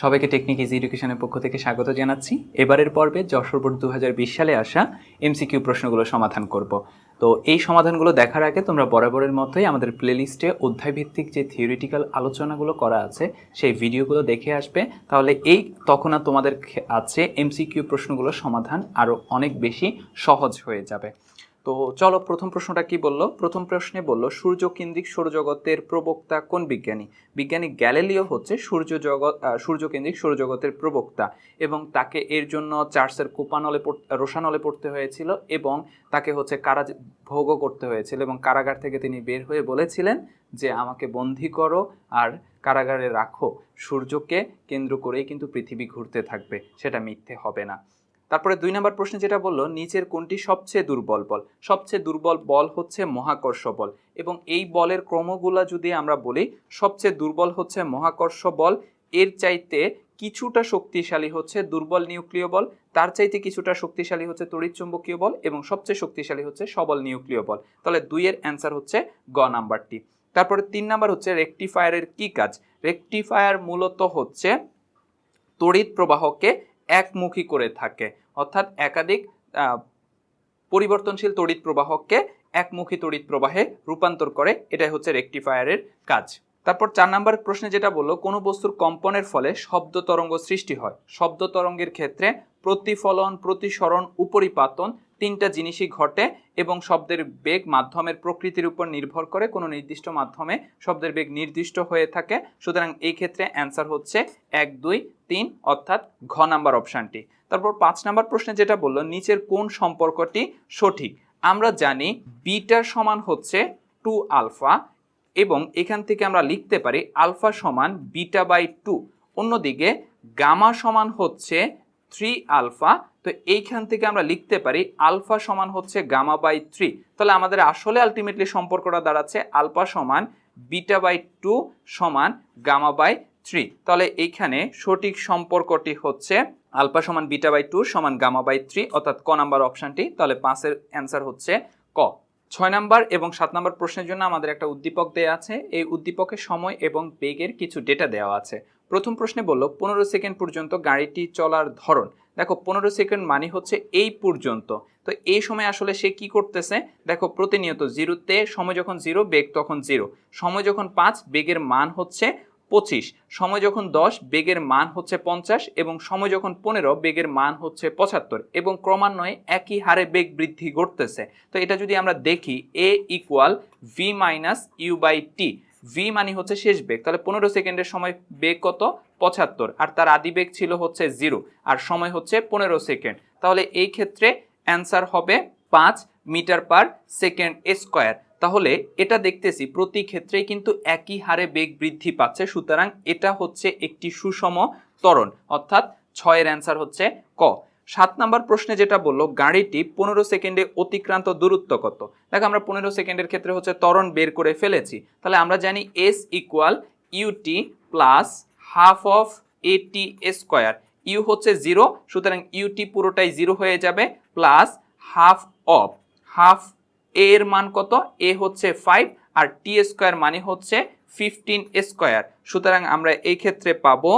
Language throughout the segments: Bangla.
সবাইকে টেকনিক ইজি এডুকেশনের পক্ষ থেকে স্বাগত জানাচ্ছি। এবারের পর্বে যশোর বোর্ড দু হাজার বিশ সালে আসা এমসিকিউ প্রশ্নগুলো সমাধান করব। তো এই সমাধানগুলো দেখার আগে তোমরা বরাবরের মতোই আমাদের প্লেলিস্টে অধ্যায়ভিত্তিক যে থিওরিটিক্যাল আলোচনাগুলো করা আছে, সেই ভিডিওগুলো দেখে আসবে। তাহলে এই তখন আর তোমাদের আছে এমসিকিউ প্রশ্নগুলো সমাধান আরও অনেক বেশি সহজ হয়ে যাবে। তো চলো প্রথম প্রশ্নটা কি বলল? প্রথম প্রশ্নে বলল সূর্যকেন্দ্রিক সৌরজগতের প্রবক্তা কোন বিজ্ঞানী? বিজ্ঞানী গ্যালিলিও হচ্ছে সূর্য জগৎ আহ, সূর্যকেন্দ্রিক সৌরজগতের প্রবক্তা এবং তাকে এর জন্য চার্চের কোপানলে রোশানলে পড়তে হয়েছিল এবং তাকে হচ্ছে কারা ভোগও করতে হয়েছিল এবং কারাগার থেকে তিনি বের হয়ে বলেছিলেন যে আমাকে বন্দি করো আর কারাগারে রাখো। সূর্যকে কেন্দ্র করেই কিন্তু পৃথিবী ঘুরতে থাকবে। সেটা মিথ্যে হবে না। তারপরে দুই নম্বর প্রশ্নে যেটা বলল, নিচের কোনটি সবচেয়ে দুর্বল বল? সবচেয়ে দুর্বল বল হচ্ছে মহাকর্ষ বল। এবং এই বলের ক্রমগুলা যদি আমরা বলি, সবচেয়ে দুর্বল হচ্ছে মহাকর্ষ বল। এর চাইতে কিছুটা শক্তিশালী হচ্ছে দুর্বল নিউক্লিয় বল। তার চাইতে কিছুটা শক্তিশালী হচ্ছে তড়িৎচুম্বকীয় বল এবং সবচেয়ে শক্তিশালী হচ্ছে সবল নিউক্লিয় বল। তাহলে দুইয়ের অ্যান্সার হচ্ছে গ নাম্বারটি। তারপরে তিন নাম্বার হচ্ছে রেকটিফায়ারের কি কাজ? রেকটিফায়ার মূলত হচ্ছে তড়িৎ প্রবাহকে একমুখী করে থাকে। অর্থাৎ একাধিক পরিবর্তনশীল তড়িৎ প্রবাহকে একমুখী তড়িৎ প্রবাহে রূপান্তর করে, এটাই হচ্ছে রেকটিফায়ারের কাজ। তারপর চার নাম্বার প্রশ্নে যেটা বলল, কোনো বস্তুর কম্পনের ফলে শব্দ তরঙ্গ সৃষ্টি হয়। শব্দ তরঙ্গের ক্ষেত্রে প্রতিফলন, প্রতিসরণ, উপরিপাতন তিনটা জিনিসই ঘটে এবং শব্দের বেগ মাধ্যমের প্রকৃতির উপর নির্ভর করে কোনো নির্দিষ্ট মাধ্যমে শব্দের বেগ নির্দিষ্ট হয়ে থাকে। সুতরাং এই ক্ষেত্রে অ্যান্সার হচ্ছে এক, দুই, তিন, অর্থাৎ ঘ নাম্বার অপশানটি। তারপর পাঁচ নাম্বার প্রশ্নে যেটা বলল, নিচের কোন সম্পর্কটি সঠিক? আমরা জানি বিটা সমান হচ্ছে টু আলফা এবং এখান থেকে আমরা লিখতে পারি আলফা সমান বিটা বাই টু। অন্যদিকে গামা সমান হচ্ছে থ্রি আলফা তো এইখান থেকে আমরা লিখতে পারি আলফা সমান হচ্ছে গামা বাই থ্রি। তাহলে আমাদের আসলে আলটিমেটলি সম্পর্কটা দাঁড়াচ্ছে আলফা সমান বিটা বাই টু সমান গামা বাই থ্রি। তাহলে এইখানে সঠিক সম্পর্কটি হচ্ছে আলফা সমান বিটা বাই টু সমান গামা বাই থ্রি, অর্থাৎ ক নাম্বার অপশানটি। তাহলে পাঁচের অ্যান্সার হচ্ছে ক। ছয় নাম্বার এবং সাত নাম্বার প্রশ্নের জন্য আমাদের একটা উদ্দীপক দেওয়া আছে। এই উদ্দীপকের সময় এবং বেগের কিছু ডেটা দেওয়া আছে। প্রথম প্রশ্নে বলল, পনেরো সেকেন্ড পর্যন্ত গাড়িটি চলার ধরন। দেখো, পনেরো সেকেন্ড মানে হচ্ছে এই পর্যন্ত। তো এই সময় আসলে সে কি করতেছে? দেখো, প্রতিনিয়ত জিরোতে সময় যখন জিরো, বেগ তখন জিরো। সময় যখন পাঁচ, বেগের মান হচ্ছে পঁচিশ। সময় যখন দশ, বেগের মান হচ্ছে পঞ্চাশ। এবং সময় যখন পনেরো, বেগের মান হচ্ছে পঁচাত্তর। এবং ক্রমান্বয়ে একই হারে বেগ বৃদ্ধি ঘটতেছে। তো এটা যদি আমরা দেখি A equal V minus U by T V মানে হচ্ছে শেষ বেগ। তাহলে পনেরো সেকেন্ডের সময় বেগ কত? পঁচাত্তর। আর তার আদি বেগ ছিল হচ্ছে জিরো। আর সময় হচ্ছে পনেরো সেকেন্ড। তাহলে এই ক্ষেত্রে অ্যান্সার হবে পাঁচ মিটার পার সেকেন্ড স্কোয়ার। তাহলে এটা দেখতেছি, প্রতি ক্ষেত্রেই কিন্তু একই হারে বেগ বৃদ্ধি পাচ্ছে। সুতরাং এটা হচ্ছে একটি সুষম ত্বরণ। অর্থাৎ ছয়ের অ্যান্সার হচ্ছে ক। সাত নাম্বার প্রশ্নে যেটা বলল, গাড়িটি পনেরো সেকেন্ডে অতিক্রান্ত দূরত্ব কত? দেখো আমরা পনেরো সেকেন্ডের ক্ষেত্রে হচ্ছে ত্বরণ বের করে ফেলেছি। তাহলে আমরা জানি S equal UT plus half of AT square U হচ্ছে জিরো সুতরাং ইউটি পুরোটাই জিরো হয়ে যাবে plus half of half A এর মান কত? এ হচ্ছে ফাইভ আর টি স্কোয়ার মানে হচ্ছে ফিফটিন স্কোয়ার সুতরাং আমরা এই ক্ষেত্রে পাবো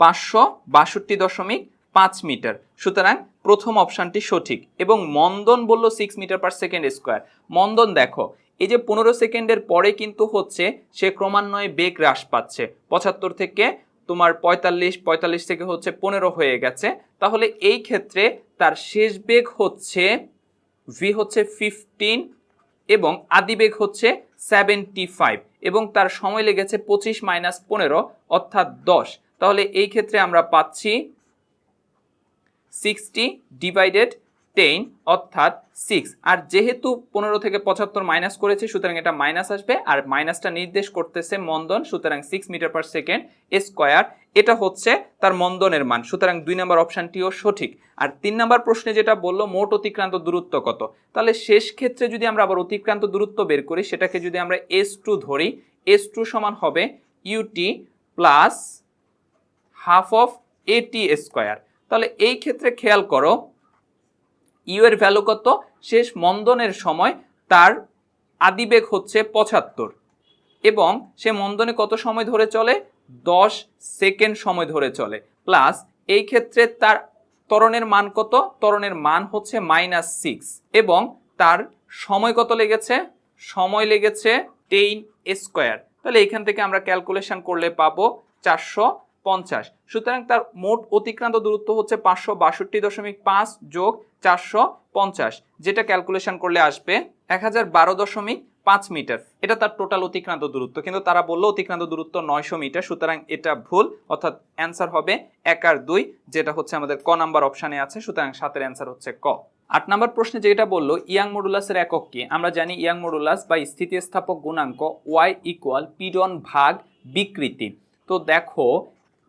পাঁচশো বাষট্টি দশমিক পাঁচ মিটার। সুতরাং প্রথম অপশানটি সঠিক এবং মন্দন বলল six metre per second square মন্দন দেখো, এই যে পনেরো সেকেন্ডের পরে কিন্তু হচ্ছে সে ক্রমান্বয়ে বেগ হ্রাস পাচ্ছে। পঁচাত্তর থেকে তোমার পঁয়তাল্লিশ পঁয়তাল্লিশ থেকে হচ্ছে পনেরো হয়ে গেছে। তাহলে এই ক্ষেত্রে তার শেষ বেগ হচ্ছে ভি হচ্ছে ফিফটিন এবং আদি বেগ হচ্ছে সেভেন্টি ফাইভ এবং তার সময় লেগেছে পঁচিশ মাইনাস পনেরো, অর্থাৎ দশ। তাহলে এই ক্ষেত্রে আমরা পাচ্ছি সিক্সটি ডিভাইডেড টেন অর্থাৎ সিক্স আর যেহেতু পনেরো থেকে পঁচাত্তর মাইনাস করেছে, সুতরাং এটা মাইনাস আসবে। আর মাইনাসটা নির্দেশ করতেছে মন্দন, সুতরাং six metre per second square এটা হচ্ছে তার মন্দনের মান। সুতরাং দুই নম্বর অপশানটিও সঠিক। আর তিন নম্বর প্রশ্নে যেটা বলল, মোট অতিক্রান্ত দূরত্ব কত? তাহলে শেষ ক্ষেত্রে যদি আমরা আবার অতিক্রান্ত দূরত্ব বের করি, সেটাকে যদি আমরা এস টু ধরি এস টু সমান হবে UT plus half of AT square তাহলে এই ক্ষেত্রে খেয়াল করো ইউ এর ভ্যালু কত? শেষ মন্দনের সময় তার আদিবেগ হচ্ছে পঁচাত্তর। এবং সে মন্দনে কত সময় ধরে চলে? দশ সেকেন্ড সময় ধরে চলে। প্লাস এই ক্ষেত্রে তার ত্বরণের মান কত? ত্বরণের মান হচ্ছে মাইনাস সিক্স এবং তার সময় কত লেগেছে? সময় লেগেছে টেন স্কোয়ার তাহলে এখান থেকে আমরা ক্যালকুলেশন করলে পাবো চারশো পঞ্চাশ। সুতরাং তার মোট অতিক্রান্ত দূরত্ব হচ্ছে পাঁচশো বাষট্টি দশমিক পাঁচ যোগ চারশো পঞ্চাশ, যেটা ক্যালকুলেশন করলে আসবে এক হাজার বারো দশমিক পাঁচ মিটার। এটা তার টোটাল অতিক্রান্ত দূরত্ব, কিন্তু তারা বলল অতিক্রান্ত দূরত্ব নয়শো মিটার, সুতরাং এটা ভুল, অর্থাৎ অ্যান্সার হবে এক আর দুই, যেটা হচ্ছে আমাদের ক নাম্বার অপশানে আছে, সুতরাং সাতের অ্যান্সার হচ্ছে ক। আট নাম্বার প্রশ্নে যেটা বলল, ইয়াং মডুলাসের একক কি? আমরা জানি ইয়াং মডুলাস বা স্থিতিস্থাপক গুণাঙ্ক ওয়াই ইকুয়াল পিডন ভাগ বিকৃতি। তো দেখো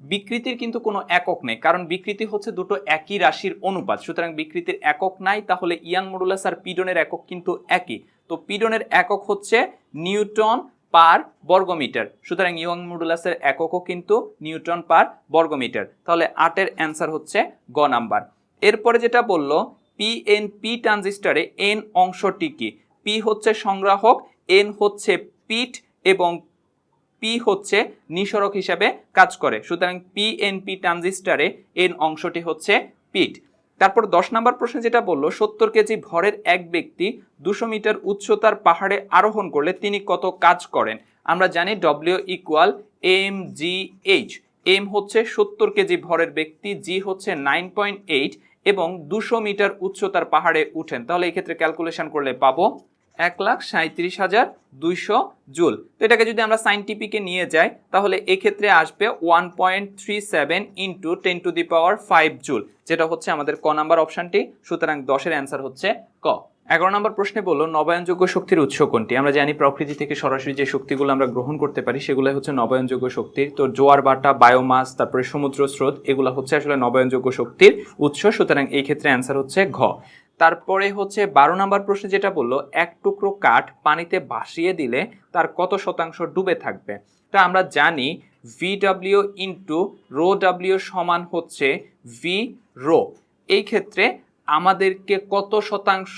বিকৃতির কিন্তু কোনো একক নেই, কারণ বিকৃতি হচ্ছে দুটো একই রাশির অনুপাত। সুতরাং বিকৃতির একক নাই, তাহলে ইয়াং মডুলাস আর পিডনের একক কিন্তু একই। তো পিডনের একক হচ্ছে নিউটন পার বর্গমিটার। সুতরাং ইয়ং মডুলাসের এককও কিন্তু নিউটন পার বর্গমিটার। তাহলে আটের অ্যান্সার হচ্ছে গ নাম্বার। এরপরে যেটা বলল পিএনপি ট্রানজিস্টারে এন অংশটি কি? পি হচ্ছে সংগ্রাহক এন হচ্ছে পিট এবং পি হচ্ছে নিঃসরক হিসাবে কাজ করে। সুতরাং পিএনপি ট্রানজিস্টারে এন অংশটি হচ্ছে পিট। তারপর দশ নম্বর প্রশ্নে যেটা বলল, সত্তর কেজি ভরের এক ব্যক্তি দুশো মিটার উচ্চতার পাহাড়ে আরোহণ করলে তিনি কত কাজ করেন? আমরা জানি W equal M G H M হচ্ছে সত্তর কেজি ভরের ব্যক্তি জি হচ্ছে নাইন পয়েন্ট এইট এবং দুশো মিটার উচ্চতার পাহাড়ে উঠেন। তাহলে এক্ষেত্রে ক্যালকুলেশন করলে পাবো এক লাখ সাঁত্রিশ হাজার দুইশো জুল। তো এটাকে যদি আমরা সাইন্টিফিকে নিয়ে যাই, তাহলে এক্ষেত্রে আসবে one point three seven into ten to the power five joule, যেটা হচ্ছে আমাদের ক নাম্বার অপশানটি সুতরাং দশের অ্যান্সার হচ্ছে ক। এগারো নম্বর প্রশ্নে বলল, নবায়নযোগ্য শক্তির উৎস কোনটি? আমরা জানি প্রকৃতি থেকে সরাসরি যে শক্তিগুলো আমরা গ্রহণ করতে পারি সেগুলো হচ্ছে নবায়নযোগ্য শক্তির। তো জোয়ার বাটা বায়োমাস তারপরে সমুদ্র স্রোত, এগুলো হচ্ছে আসলে নবায়নযোগ্য শক্তির উৎস। সুতরাং এই ক্ষেত্রে অ্যান্সার হচ্ছে ঘ। তারপরে হচ্ছে বারো নাম্বার প্রশ্নে যেটা বলল, এক টুকরো কাঠ পানিতে ভাসিয়ে দিলে তার কত শতাংশ ডুবে থাকবে? তা আমরা জানি V W into rho W সমান হচ্ছে ভি রো এই ক্ষেত্রে আমাদেরকে কত শতাংশ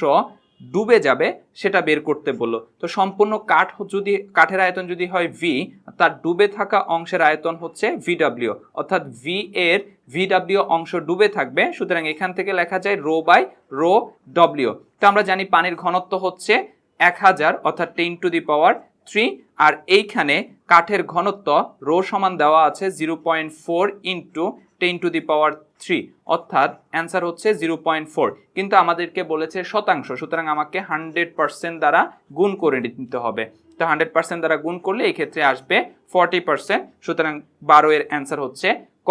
ডুবে যাবে, সেটা বের করতে বলল। তো সম্পূর্ণ কাঠ যদি, কাঠের আয়তন যদি হয় ভি তার ডুবে থাকা অংশের আয়তন হচ্ছে ভিডাব্লিউ অর্থাৎ ভি এর ভিডাব্লিউ অংশ ডুবে থাকবে, সুতরাং এখান থেকে লেখা যায় রো বাই রো ডব্লিউ তো আমরা জানি পানির ঘনত্ব হচ্ছে এক হাজার, অর্থাৎ ten to the power three, আর এইখানে কাঠের ঘনত্ব রো সমান দেওয়া আছে zero point four into ten to the power three অর্থাৎ অ্যান্সার হচ্ছে জিরো পয়েন্ট ফোর কিন্তু আমাদেরকে বলেছে শতাংশ, সুতরাং আমাকে হান্ড্রেড পার্সেন্ট দ্বারা গুণ করে নিতে হবে। তো হান্ড্রেড পার্সেন্ট দ্বারা গুণ করলে এই ক্ষেত্রে আসবে ফর্টি পার্সেন্ট সুতরাং বারো এর অ্যান্সার হচ্ছে ক।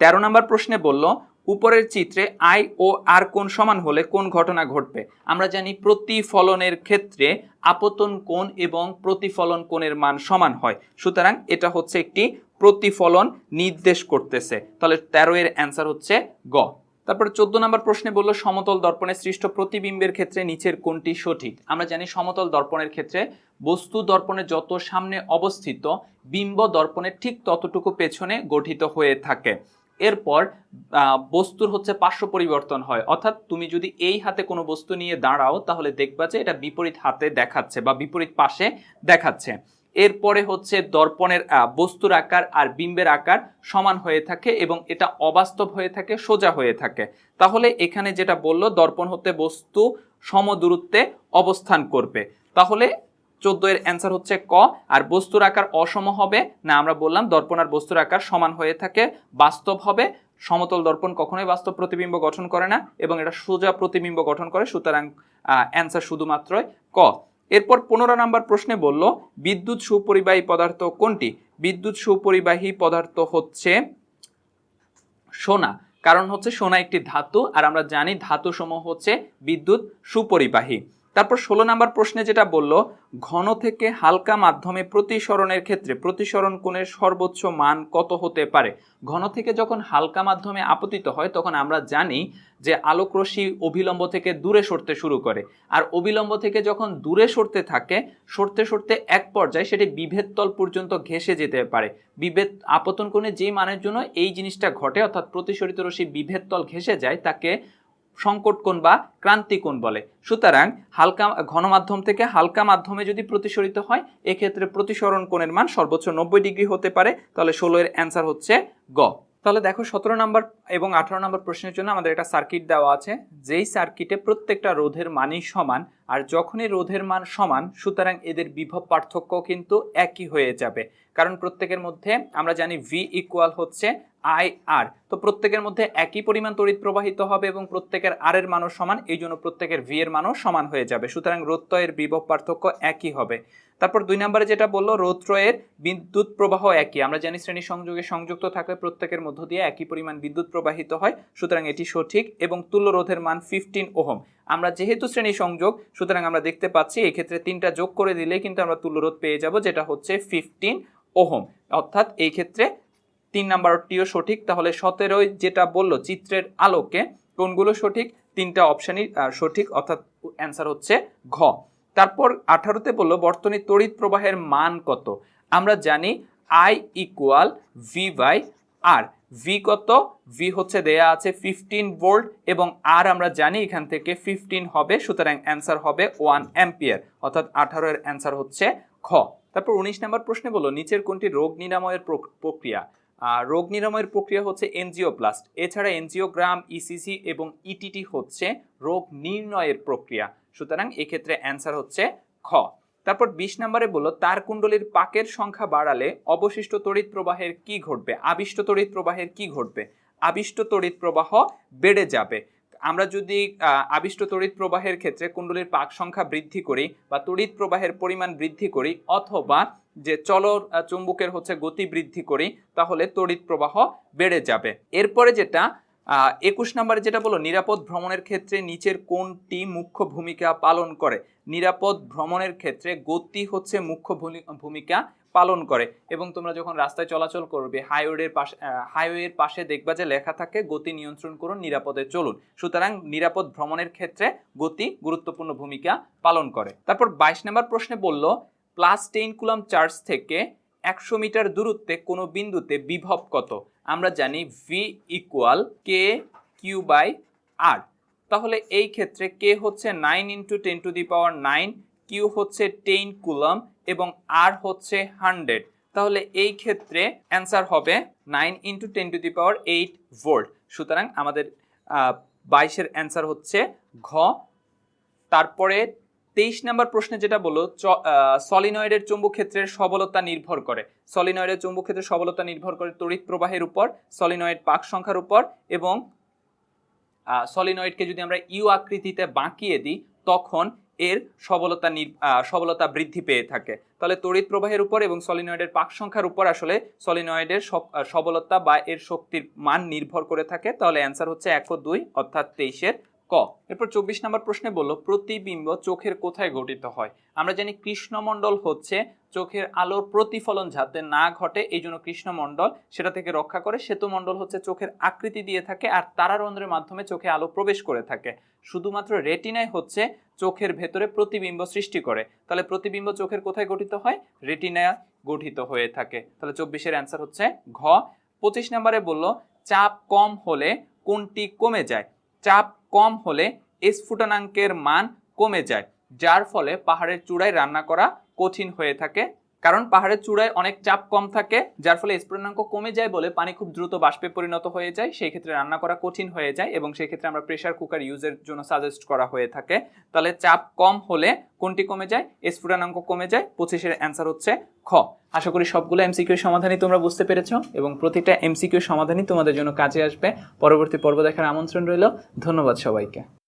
তেরো নম্বর প্রশ্নে বলল, উপরের চিত্রে আই ও আর কোণ সমান হলে কোন ঘটনা ঘটবে? আমরা জানি প্রতিফলনের ক্ষেত্রে আপতন কোণ এবং প্রতিফলন কোণের মান সমান হয়। সুতরাং এটা হচ্ছে একটি প্রতিফলন নির্দেশ করতেছে। তাহলে তেরো এর অ্যান্সার হচ্ছে গ। তারপরে চোদ্দ নম্বর প্রশ্নে বলল, সমতল দর্পণে সৃষ্ট প্রতিবিম্বের ক্ষেত্রে নিচের কোনটি সঠিক। আমরা জানি সমতল দর্পণের ক্ষেত্রে বস্তু দর্পণে যত সামনে অবস্থিত, বিম্ব দর্পণের ঠিক ততটুকু পেছনে গঠিত হয়ে থাকে। এরপর বস্তুর হচ্ছে পার্শ্ব পরিবর্তন হয়। অর্থাৎ তুমি যদি এই হাতে কোনো বস্তু নিয়ে দাঁড়াও, তাহলে দেখবা যে এটা বিপরীত হাতে দেখাচ্ছে বা বিপরীত পাশে দেখাচ্ছে। এরপরে হচ্ছে দর্পণের বস্তুর আকার আর বিম্বের আকার সমান হয়ে থাকে এবং এটা অবাস্তব হয়ে থাকে, সোজা হয়ে থাকে। তাহলে এখানে যেটা বলল, দর্পণ হতে বস্তু সমদূরত্বে অবস্থান করবে। তাহলে চোদ্দ এর অ্যান্সার হচ্ছে ক, আর বস্তুর আকার অসম হবে, না আমরা বললাম দর্পণ আর বস্তুর আকার সমান হয়ে থাকে, বাস্তব হবে। সমতল দর্পণ কখনোই বাস্তব প্রতিবিম্ব গঠন করে না এবং এটা সোজা প্রতিবিম্ব গঠন করে, সুতরাং অ্যান্সার শুধুমাত্রই ক। এরপর পনেরো নাম্বার প্রশ্নে বলল, বিদ্যুৎ সুপরিবাহী পদার্থ কোনটি? বিদ্যুৎ সুপরিবাহী পদার্থ হচ্ছে সোনা। কারণ হচ্ছে সোনা একটি ধাতু, আর আমরা জানি ধাতু সমূহ হচ্ছে বিদ্যুৎ সুপরিবাহী। তারপর ষোলো নাম্বার প্রশ্নে যেটা বলল, ঘন থেকে হালকা মাধ্যমে প্রতিসরণের ক্ষেত্রে প্রতিসরণ কোণের সর্বোচ্চ মান কত হতে পারে? ঘন থেকে যখন হালকা মাধ্যমে আপতিত হয়, তখন আমরা জানি যে আলোকরশ্মি অভিলম্ব থেকে দূরে সরতে শুরু করে। আর অবিলম্ব থেকে যখন দূরে সরতে থাকে, সরতে সরতে এক পর্যায়ে সেটি বিভেদ তল পর্যন্ত ঘেসে যেতে পারে। বিভেদ আপতন কোণে যে মানের জন্য এই জিনিসটা ঘটে, অর্থাৎ প্রতিসরিত রশ্মি বিভেদ তল ঘেসে যায়, তাকে সংকট কোণ বা ক্রান্তি কোণ বলে। সুতরাং হালকা ঘন মাধ্যম থেকে হালকা মাধ্যমে যদি প্রতিসরিত হয়, এক্ষেত্রে প্রতিসরণ কোণের মান সর্বোচ্চ নব্বই ডিগ্রি হতে পারে। তাহলে ষোলো এর অ্যান্সার হচ্ছে গ। তাহলে দেখো সতেরো নম্বর এবং আঠারো নম্বর প্রশ্নের জন্য আমাদের একটা সার্কিট দেওয়া আছে। যেই সার্কিটে প্রত্যেকটা রোধের মানই সমান, আর যখনই রোধের মান সমান, সুতরাং এদের বিভব পার্থক্য কিন্তু একই হয়ে যাবে। কারণ প্রত্যেকের মধ্যে আমরা জানি ভি ইকুয়াল হচ্ছে আই আর তো প্রত্যেকের মধ্যে একই পরিমাণ তড়িৎ প্রবাহিত হবে এবং প্রত্যেকের আর এর মানও সমান এই জন্য প্রত্যেকের ভি এর মানও সমান হয়ে যাবে। সুতরাং রোধত্বয়ের বিভব পার্থক্য একই হবে। তারপর দুই নম্বরে যেটা বলল রোধত্রয়ের বিদ্যুৎ প্রবাহ একই। আমরা জানি শ্রেণি সংযোগে সংযুক্ত থাকলে প্রত্যেকের মধ্য দিয়ে একই পরিমাণ বিদ্যুৎ প্রবাহিত হয়, সুতরাং এটি সঠিক এবং তুল্য রোধের মান ফিফটিন ওহম। আমরা যেহেতু শ্রেণি সংযোগ, সুতরাং আমরা দেখতে পাচ্ছি এক্ষেত্রে তিনটা যোগ করে দিলে কিন্তু আমরা তুল্য রোধ পেয়ে যাব, যেটা হচ্ছে ফিফটিন ওহম। অর্থাৎ এই ক্ষেত্রে তিন নাম্বারটিও সঠিক। তাহলে সতেরোই যেটা বলল, চিত্রের আলোকে কোনগুলো সঠিক? তিনটা অপশানই সঠিক। অর্থাৎ অ্যান্সার হচ্ছে ঘ। তারপর আঠারোতে বলল, বর্তনী তড়িৎ প্রবাহের মান কত? আমরা জানি I equal V by R V কত? ভি হচ্ছে দেয়া আছে ফিফটিন ভোল্ট এবং আর আমরা জানি এখান থেকে ফিফটিন হবে, সুতরাং অ্যান্সার হবে ওয়ান অ্যাম্পিয়ার অর্থাৎ আঠারো এর অ্যান্সার হচ্ছে খ। তারপর উনিশ নম্বর প্রশ্নে বলো নিচের কোনটি রোগ নিরাময়ের প্রক- প্রক্রিয়া? রোগ নিরাময়ের প্রক্রিয়া হচ্ছে এনজিওপ্লাস্ট এছাড়া এনজিওগ্রাম ইসিসি এবং ইটিটি হচ্ছে রোগ নির্ণয়ের প্রক্রিয়া। সুতরাং এক্ষেত্রে অ্যান্সার হচ্ছে খ। তারপর বিশ নম্বরে বলল তার কুণ্ডলীর পাকের সংখ্যা বাড়ালে অবশিষ্ট তড়িৎ প্রবাহের কি ঘটবে? আবিষ্ট তড়িৎ প্রবাহের কি ঘটবে? আবিষ্ট তড়িৎ প্রবাহ বেড়ে যাবে। আমরা যদি আবিষ্ট তড়িৎ প্রবাহের ক্ষেত্রে কুণ্ডলীর পাক সংখ্যা বৃদ্ধি করি বা তড়িৎ প্রবাহের পরিমাণ বৃদ্ধি করি অথবা যে চল চুম্বকের হচ্ছে গতি বৃদ্ধি করি, তাহলে তড়িৎ প্রবাহ বেড়ে যাবে। এরপরে যেটা একুশ নম্বরে যেটা বলো নিরাপদ ভ্রমণের ক্ষেত্রে নিচের কোনটি মুখ্য ভূমিকা পালন করে? নিরাপদ ভ্রমণের ক্ষেত্রে গতি হচ্ছে মুখ্য ভূমি- ভূমিকা পালন করে। এবং তোমরা যখন রাস্তায় চলাচল করবে, হাইওয়ের পাশে হাইওয়ের পাশে দেখবা যে লেখা থাকে, গতি নিয়ন্ত্রণ করুন, নিরাপদে চলুন। সুতরাং নিরাপদ ভ্রমণের ক্ষেত্রে গতি গুরুত্বপূর্ণ ভূমিকা পালন করে। তারপর বাইশ নম্বর প্রশ্নে বলল প্লাস টেন কুলাম চার্জ থেকে একশো মিটার দূরত্বে কোনো বিন্দুতে বিভব কত? আমরা জানি V equal K Q by R তাহলে এই ক্ষেত্রে কে হচ্ছে nine into ten to the power nine Q হচ্ছে টেন কুলম এবং আর হচ্ছে হান্ড্রেড তাহলে এই ক্ষেত্রে অ্যান্সার হবে nine into ten to the power eight volt সুতরাং আমাদের বাইশের অ্যান্সার হচ্ছে ঘ। তারপরে তেইশ নম্বর প্রশ্নে যেটা বলল সলিনয়েডের চুম্বক ক্ষেত্রের সবলতা নির্ভর করে। সলিনয়েডের চুম্বক ক্ষেত্রের সবলতা নির্ভর করে তড়িৎ প্রবাহের উপর সলিনয়েড পাক সংখ্যার উপর এবং সলিনয়েডকে যদি আমরা ইউ আকৃতিতে বাঁকিয়ে দিই, তখন এর সবলতা সবলতা বৃদ্ধি পেয়ে থাকে। তাহলে তড়িৎ প্রবাহের উপর এবং সলিনয়েডের পাক সংখ্যার উপর আসলে সলিনয়েডের সব- সবলতা বা এর শক্তির মান নির্ভর করে থাকে। তাহলে অ্যান্সার হচ্ছে এক ও দুই, অর্থাৎ তেইশের ক। এরপর চব্বিশ নম্বর প্রশ্নে বলল, প্রতিবিম্ব চোখের কোথায় গঠিত হয়? আমরা জানি কৃষ্ণমণ্ডল হচ্ছে চোখের আলোর প্রতিফলন যাতে না ঘটে এই জন্য কৃষ্ণমণ্ডল সেটা থেকে রক্ষা করে সেতুমণ্ডল হচ্ছে চোখের আকৃতি দিয়ে থাকে আর তারারন্ধ্রের মাধ্যমে চোখে আলো প্রবেশ করে থাকে। শুধুমাত্র রেটিনাই হচ্ছে চোখের ভেতরে প্রতিবিম্ব সৃষ্টি করে। তাহলে প্রতিবিম্ব চোখের কোথায় গঠিত হয়? রেটিনা গঠিত হয়ে থাকে। তাহলে চব্বিশের অ্যান্সার হচ্ছে ঘ। পঁচিশ নম্বরে বলল, চাপ কম হলে কোনটি কমে যায়? চাপ কম হলে স্ফুটনাঙ্কের মান কমে যায়, যার ফলে পাহাড়ের চূড়ায় রান্না করা কঠিন হয়ে থাকে। কারণ পাহাড়ের চূড়ায় অনেক চাপ কম থাকে, যার ফলে স্ফুটনাঙ্ক কমে যায় বলে পানি খুব দ্রুত বাষ্পে পরিণত হয়ে যায়। সেই ক্ষেত্রে রান্না করা কঠিন হয়ে যায় এবং সেই ক্ষেত্রে আমরা প্রেসার কুকার ইউজের জন্য সাজেস্ট করা হয়ে থাকে। তাহলে চাপ কম হলে কোনটি কমে যায়? স্ফুটনাঙ্ক কমে যায়। পঁচিশের অ্যান্সার হচ্ছে খ। আশা করি সবগুলো এমসিকিউ সমাধানই তোমরা বুঝতে পেরেছ এবং প্রতিটা এমসিকিউ সমাধানই তোমাদের জন্য কাজে আসবে। পরবর্তী পর্ব দেখার আমন্ত্রণ রইল। ধন্যবাদ সবাইকে।